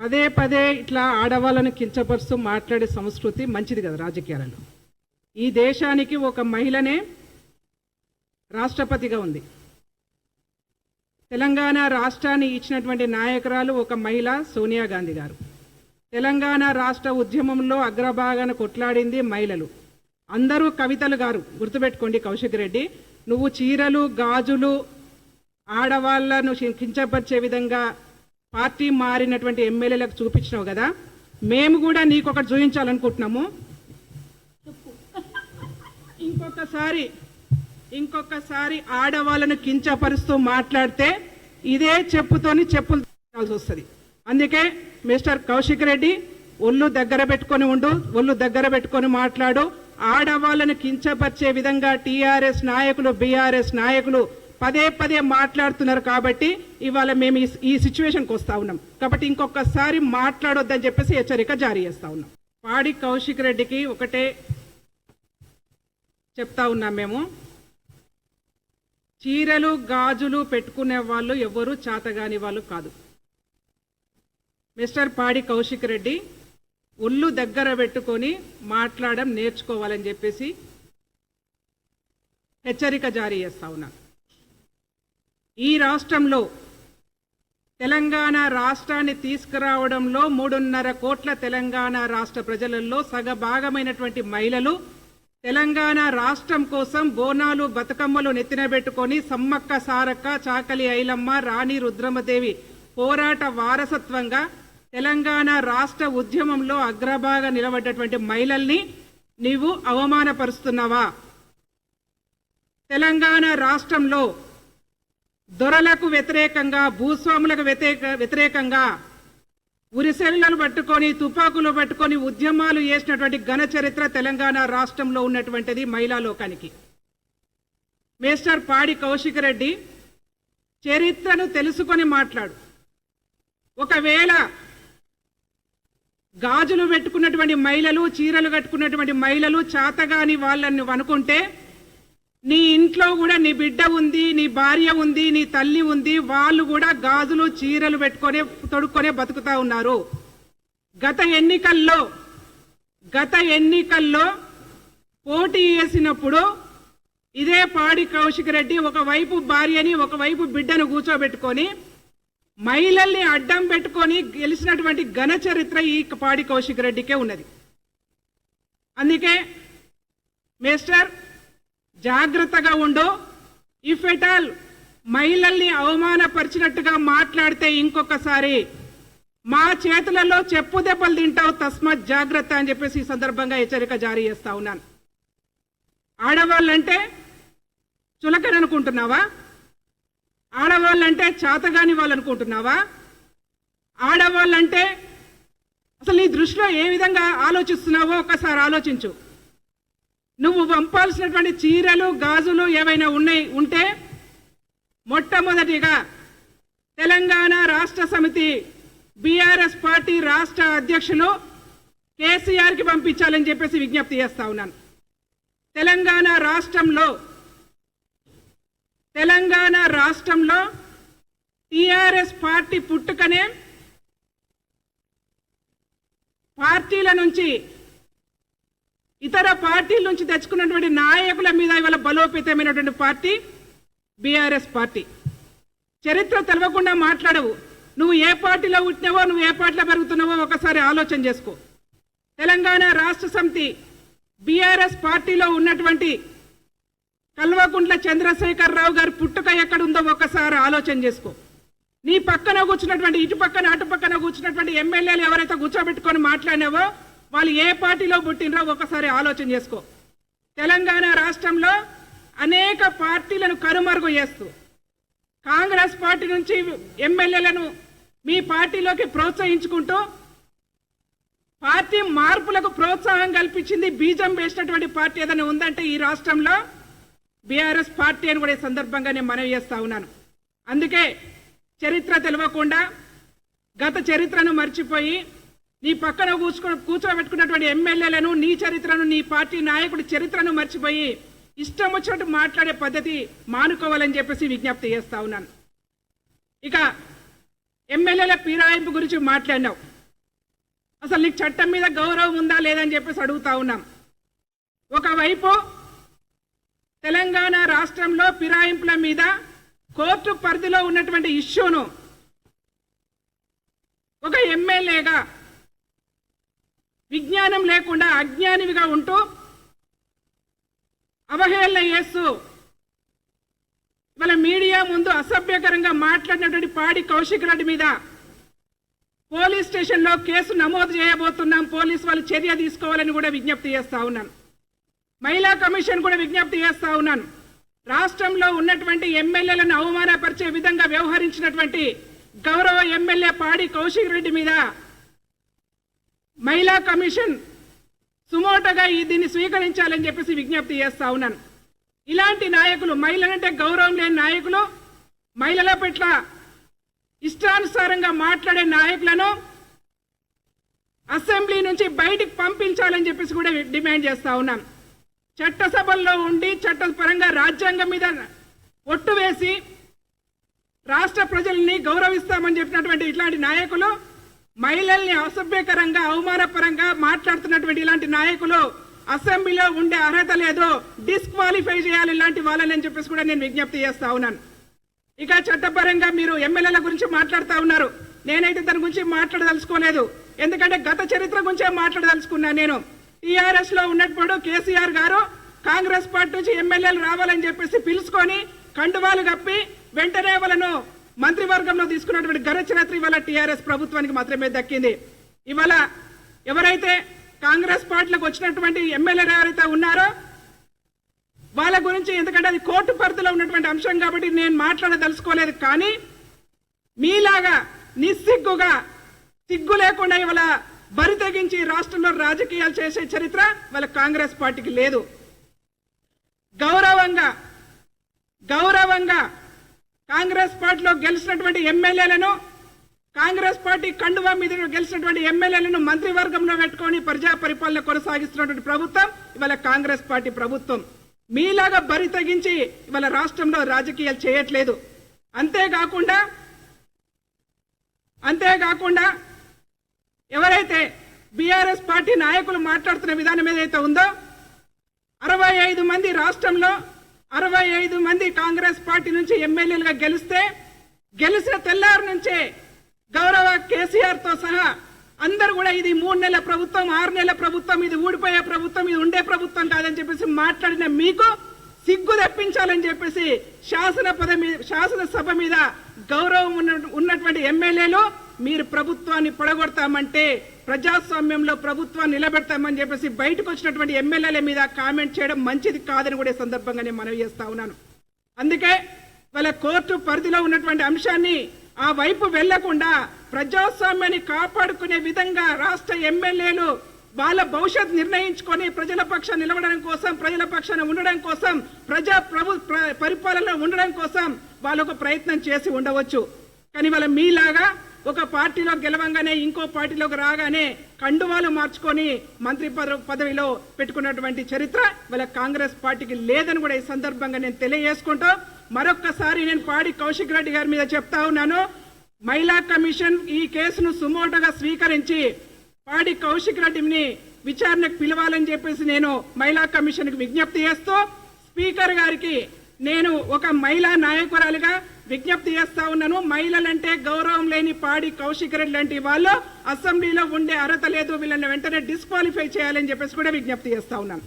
పదే పదే ఇట్లా ఆడవాళ్ళను కించపరుస్తూ మాట్లాడే సంస్కృతి మంచిది కదా రాజకీయాలలో. ఈ దేశానికి ఒక మహిళనే రాష్ట్రపతిగా ఉంది. తెలంగాణ రాష్ట్రాన్ని ఇచ్చినటువంటి నాయకురాలు ఒక మహిళ సోనియా గాంధీ గారు. తెలంగాణ రాష్ట్ర ఉద్యమంలో అగ్రభాగాన కొట్లాడింది మహిళలు. అందరూ కవితలు గారు గుర్తుపెట్టుకోండి కౌశిక్ రెడ్డి. నువ్వు చీరలు గాజులు ఆడవాళ్ళను కించపరిచే విధంగా పార్టీ మారినటువంటి ఎమ్మెల్యేలకు చూపించినావు కదా మేము కూడా నీకు ఒకటి చూపించాలనుకుంటున్నాము. ఇంకొకసారి ఇంకొకసారి ఆడవాళ్ళను కించపరుస్తూ మాట్లాడితే ఇదే చెప్పుతోని చెప్పులు తీయాల్సి వస్తుంది. అందుకే మిస్టర్ కౌశిక్ రెడ్డి ఒళ్ళు దగ్గర పెట్టుకొని ఉండు ఒళ్ళు దగ్గర పెట్టుకొని మాట్లాడు. ఆడవాళ్ళను కించపరిచే విధంగా టీఆర్ఎస్ నాయకులు బీఆర్ఎస్ నాయకులు పదే పదే మాట్లాడుతున్నారు కాబట్టి ఇవాళ మేము ఈ- సిచ్యువేషన్కి వస్తా ఉన్నాం. కాబట్టి ఇంకొకసారి మాట్లాడొద్దని చెప్పేసి హెచ్చరిక జారీ చేస్తా ఉన్నాం. పాడి కౌశిక్ రెడ్డికి ఒకటే చెప్తా ఉన్నాం మేము. చీరలు గాజులు పెట్టుకునే వాళ్ళు ఎవరు చాతగాని వాళ్ళు కాదు. మిస్టర్ పాడి కౌశిక్ రెడ్డి ఒళ్ళు దగ్గర పెట్టుకొని మాట్లాడడం నేర్చుకోవాలని చెప్పేసి హెచ్చరిక జారీ చేస్తా ఉన్నా. ఈ రాష్ట్రంలో తెలంగాణ రాష్ట్రాన్ని తీసుకురావడంలో మూడున్నర కోట్ల తెలంగాణ రాష్ట్ర ప్రజలలో సగభాగమైనటువంటి మహిళలు తెలంగాణ రాష్ట్రం కోసం బోనాలు బతుకమ్మలు నెత్తినబెట్టుకొని సమ్మక్క సారక్క చాకలి ఐలమ్మ రాణి రుద్రమదేవి పోరాట వారసత్వంగా తెలంగాణ రాష్ట్ర ఉద్యమంలో అగ్రభాగ నిలబడ్డటువంటి మహిళల్ని నీవు అవమానపరుస్తున్నావా? తెలంగాణ రాష్ట్రంలో దొరలకు వ్యతిరేకంగా భూస్వాములకు వ్యతిరేక వ్యతిరేకంగా ఉరిసెల్లను పట్టుకొని తుపాకులు పట్టుకొని ఉద్యమాలు చేసినటువంటి ఘన చరిత్ర తెలంగాణ రాష్ట్రంలో ఉన్నటువంటిది మహిళా లోకానికి మేస్టర్ పాడి కౌశిక్ రెడ్డి చరిత్రను తెలుసుకొని మాట్లాడు. ఒకవేళ గాజులు పెట్టుకున్నటువంటి మహిళలు చీరలు కట్టుకున్నటువంటి మహిళలు చాతగాని వాళ్ళని అనుకుంటే నీ ఇంట్లో కూడా నీ బిడ్డ ఉంది నీ భార్య ఉంది నీ తల్లి ఉంది వాళ్ళు కూడా గాజులు చీరలు పెట్టుకొని తొడుక్కొనే బతుకుతా ఉన్నారు. గత ఎన్నికల్లో గత ఎన్నికల్లో పోటీ చేసినప్పుడు ఇదే పాడి కౌశిక్ రెడ్డి ఒకవైపు భార్యని ఒకవైపు బిడ్డను కూర్చోబెట్టుకొని మహిళల్ని అడ్డం పెట్టుకొని గెలిచినటువంటి ఘన చరిత్ర ఈ పాడి కౌశిక్ రెడ్డికే ఉన్నది. అందుకే మిస్టర్ జాగ్రత్తగా ఉండు. ఇఫ్ ఎట్ ఆల్ మహిళల్ని అవమానపరిచినట్టుగా మాట్లాడితే ఇంకొకసారి మా చేతులలో చెప్పు దెబ్బలు తింటావు తస్మాత్ జాగ్రత్త అని చెప్పేసి ఈ సందర్భంగా హెచ్చరిక జారీ చేస్తా ఉన్నాను. ఆడవాళ్ళంటే చులకని అనుకుంటున్నావా? ఆడవాళ్ళంటే చేతగాని వాళ్ళు అనుకుంటున్నావా? ఆడవాళ్ళంటే అసలు నీ దృష్టిలో ఏ విధంగా ఆలోచిస్తున్నావో ఒకసారి ఆలోచించు. నువ్వు పంపాల్సినటువంటి చీరలు గాజులు ఏవైనా ఉన్నాయి ఉంటే మొట్టమొదటిగా తెలంగాణ రాష్ట్ర సమితి బీఆర్ఎస్ పార్టీ రాష్ట్ర అధ్యక్షులు కేసీఆర్కి పంపించాలని చెప్పేసి విజ్ఞప్తి చేస్తా ఉన్నాను. తెలంగాణ రాష్ట్రంలో తెలంగాణ రాష్ట్రంలో టీఆర్ఎస్ పార్టీ పుట్టుకనే పార్టీల నుంచి ఇతర పార్టీల నుంచి తెచ్చుకున్నటువంటి నాయకుల మీద ఇవాళ బలోపేతమైనటువంటి పార్టీ బీఆర్ఎస్ పార్టీ. చరిత్ర తెలవకుండా మాట్లాడవు. నువ్వు ఏ పార్టీలో పుట్టినావో నువ్వు ఏ పార్టీలో పెరుగుతున్నావో ఒకసారి ఆలోచన చేసుకో. తెలంగాణ రాష్ట్ర సమితి బీఆర్ఎస్ పార్టీలో ఉన్నటువంటి కల్వకుంట్ల చంద్రశేఖర్ రావు గారి పుట్టుక ఎక్కడుందో ఒకసారి ఆలోచన చేసుకో. నీ పక్కన కూర్చున్నటువంటి ఇటు పక్కన అటు పక్కన కూర్చున్నటువంటి ఎమ్మెల్యేలు ఎవరైతే కూర్చోబెట్టుకొని మాట్లాడినావో వాళ్ళు ఏ పార్టీలో పుట్టినరో ఒకసారి ఆలోచన చేసుకో. తెలంగాణ రాష్ట్రంలో అనేక పార్టీలను కనుమరుగు చేస్తూ కాంగ్రెస్ పార్టీ నుంచి ఎమ్మెల్యేలను మీ పార్టీలోకి ప్రోత్సహించుకుంటూ పార్టీ మార్పులకు ప్రోత్సాహం కల్పించింది బీజం వేసినటువంటి పార్టీ ఏదైనా ఉందంటే ఈ రాష్ట్రంలో బీఆర్ఎస్ పార్టీ అని కూడా ఈ సందర్భంగా నేను మనవి చేస్తా ఉన్నాను. అందుకే చరిత్ర తెలియకుండా గత చరిత్రను మర్చిపోయి నీ పక్కన కూర్చుకో కూర్చోబెట్టుకున్నటువంటి ఎమ్మెల్యేలను నీ చరిత్రను నీ పార్టీ నాయకుడి చరిత్రను మర్చిపోయి ఇష్టం వచ్చినట్టు మాట్లాడే పద్ధతి మానుకోవాలని చెప్పేసి విజ్ఞప్తి చేస్తా ఉన్నాను. ఇక ఎమ్మెల్యేల పీరాయింపు గురించి మాట్లాడినావు. అసలు నీకు చట్టం మీద గౌరవం ఉందా లేదని చెప్పేసి అడుగుతా ఉన్నాం. ఒకవైపు తెలంగాణ రాష్ట్రంలో ఫిరాయింపుల మీద కోర్టు పరిధిలో ఉన్నటువంటి ఇష్యూను ఒక ఎమ్మెల్యేగా విజ్ఞానం లేకుండా అజ్ఞానివిగా ఉంటూ అవహేళన చేస్తూ ఇవాళ మీడియా ముందు అసభ్యకరంగా మాట్లాడినటువంటి పాడి కౌశిక్ రెడ్డి మీద పోలీస్ స్టేషన్లో కేసు నమోదు చేయబోతున్నాం. పోలీస్ వాళ్ళు చర్య తీసుకోవాలని కూడా విజ్ఞప్తి చేస్తా ఉన్నాను. మహిళా కమిషన్ కూడా విజ్ఞప్తి చేస్తా ఉన్నాను. రాష్ట్రంలో ఉన్నటువంటి ఎమ్మెల్యేలను అవమానపరిచే విధంగా వ్యవహరించినటువంటి గౌరవ ఎమ్మెల్యే పాడి కౌశిక్ రెడ్డి మీద మహిళా కమిషన్ సుమోటగా ఈ దీన్ని స్వీకరించాలని చెప్పేసి విజ్ఞప్తి చేస్తా ఉన్నాను. ఇలాంటి నాయకులు మహిళలంటే గౌరవం లేని నాయకులు మహిళల పట్ల ఇష్టానుసారంగా మాట్లాడే నాయకులను అసెంబ్లీ నుంచి బయటికి పంపించాలని చెప్పేసి కూడా డిమాండ్ చేస్తా ఉన్నాం చట్టసభల్లో ఉండి చట్టపరంగా రాజ్యాంగం మీద ఒట్టు వేసి రాష్ట్ర ప్రజల్ని గౌరవిస్తామని చెప్పినటువంటి ఇట్లాంటి నాయకులు మహిళల్ని అసభ్యకరంగా అవమానపరంగా మాట్లాడుతున్నటువంటి ఇలాంటి నాయకులు అసెంబ్లీలో ఉండే అర్హత లేదు డిస్క్వాలిఫై చేయాలి ఇలాంటి వాళ్ళని అని చెప్పేసి కూడా నేను విజ్ఞప్తి చేస్తా ఉన్నాను. ఇక చట్టపరంగా మీరు ఎమ్మెల్యేల గురించి మాట్లాడుతూ ఉన్నారు. నేనైతే దాని గురించి మాట్లాడదలుచుకోలేదు. ఎందుకంటే గత చరిత్ర గురించే మాట్లాడదలుచుకున్నాను నేను. టీఆర్ఎస్లో ఉన్నప్పుడు కేసీఆర్ గారు కాంగ్రెస్ పార్టీ నుంచి ఎమ్మెల్యేలు రావాలని చెప్పేసి పిలుచుకొని కండువాలు కప్పి వెంటనే వాళ్ళను మంత్రివర్గంలో తీసుకున్నటువంటి ఘన ఇవాళ టీఆర్ఎస్ ప్రభుత్వానికి మాత్రమే దక్కింది. ఇవాళ ఎవరైతే కాంగ్రెస్ పార్టీలకు వచ్చినటువంటి ఎమ్మెల్యేలు ఎవరైతే ఉన్నారో వాళ్ళ గురించి ఎందుకంటే అది కోర్టు పరిధిలో ఉన్నటువంటి అంశం కాబట్టి నేను మాట్లాడదలుచుకోలేదు కానీ మీలాగా నిస్సిగ్గుగా సిగ్గు లేకుండా ఇవాళ బరి తెగించి రాష్ట్రంలో రాజకీయాలు చేసే చరిత్ర వాళ్ళ కాంగ్రెస్ పార్టీకి లేదు. కాంగ్రెస్ పార్టీలో గెలిచినటువంటి ఎమ్మెల్యేలను కాంగ్రెస్ పార్టీ కండువా మీద గెలిచినటువంటి ఎమ్మెల్యేలను మంత్రివర్గంలో పెట్టుకొని ప్రజా పరిపాలన కొనసాగిస్తున్నటువంటి ప్రభుత్వం ఇవాళ కాంగ్రెస్ పార్టీ ప్రభుత్వం. మీలాగా బరి తెగించి ఇవాళ రాష్ట్రంలో రాజకీయాలు చేయట్లేదు. అంతేకాకుండా అంతేకాకుండా ఎవరైతే బీఆర్ఎస్ పార్టీ నాయకులు మాట్లాడుతున్న విధానం ఏదైతే ఉందో అరవై ఐదు మంది రాష్ట్రంలో అరవై ఐదు మంది కాంగ్రెస్ పార్టీ నుంచి ఎమ్మెల్యేలుగా గెలిస్తే గెలిచిన తెల్లారి నుంచే గౌరవ కేసీఆర్తో సహా అందరు కూడా ఇది మూడు నెలల ప్రభుత్వం ఆరు నెలల ప్రభుత్వం ఇది ఊడిపోయే ప్రభుత్వం ఇది ఉండే ప్రభుత్వం కాదని చెప్పేసి మాట్లాడిన మీకు సిగ్గు తెప్పించాలని చెప్పేసి శాసన పద మీద శాసనసభ మీద గౌరవం ఉన్న ఉన్నటువంటి ఎమ్మెల్యేలు మీరు ప్రభుత్వాన్ని పొడగొడతామంటే ప్రజాస్వామ్యంలో ప్రభుత్వాన్ని నిలబెడతామని చెప్పేసి బయటకు వచ్చినటువంటి ఎమ్మెల్యేల మీద కామెంట్ చేయడం మంచిది కాదని కూడా సందర్భంగానే సందర్భంగా నేను మనవి చేస్తా ఉన్నాను. అందుకే వాళ్ళ కోర్టు పరిధిలో ఉన్నటువంటి అంశాన్ని ఆ వైపు వెళ్ళకుండా ప్రజాస్వామ్యాన్ని కాపాడుకునే విధంగా రాష్ట్ర ఎమ్మెల్యేలు వాళ్ళ భవిష్యత్ నిర్ణయించుకొని ప్రజల పక్షాన్ని నిలవడం కోసం ప్రజల పక్షాన ఉండడం కోసం ప్రజా ప్రభు పరిపాలనలో ఉండడం కోసం వాళ్ళు ఒక ప్రయత్నం చేసి ఉండవచ్చు. కానీ వాళ్ళ మీలాగా ఒక పార్టీలో గెలవంగానే ఇంకో పార్టీలోకి రాగానే కండువాలు మార్చుకొని మంత్రి పదవిలో పెట్టుకున్నటువంటి చరిత్ర వాళ్ళ కాంగ్రెస్ పార్టీకి లేదని కూడా ఈ సందర్భంగా నేను తెలియజేసుకుంటూ మరొక్కసారి నేను పాడి కౌశిక్ రెడ్డి గారి మీద చెప్తా ఉన్నాను. మహిళా కమిషన్ ఈ కేసును సుమోటగా స్వీకరించి పాడి కౌశిక్ రెడ్డిని విచారణకు పిలవాలని చెప్పేసి నేను మహిళా కమిషన్కి విజ్ఞప్తి చేస్తూ స్పీకర్ గారికి నేను ఒక మహిళా నాయకురాలిగా విజ్ఞప్తి చేస్తా ఉన్నాను మహిళలంటే గౌరవం లేని పాడి కౌశిక్ రెడ్డి లాంటి వాళ్ళు అసెంబ్లీలో ఉండే అర్హత లేదు వీళ్ళని వెంటనే డిస్క్వాలిఫై చేయాలని చెప్పేసి కూడా విజ్ఞప్తి చేస్తా ఉన్నాను.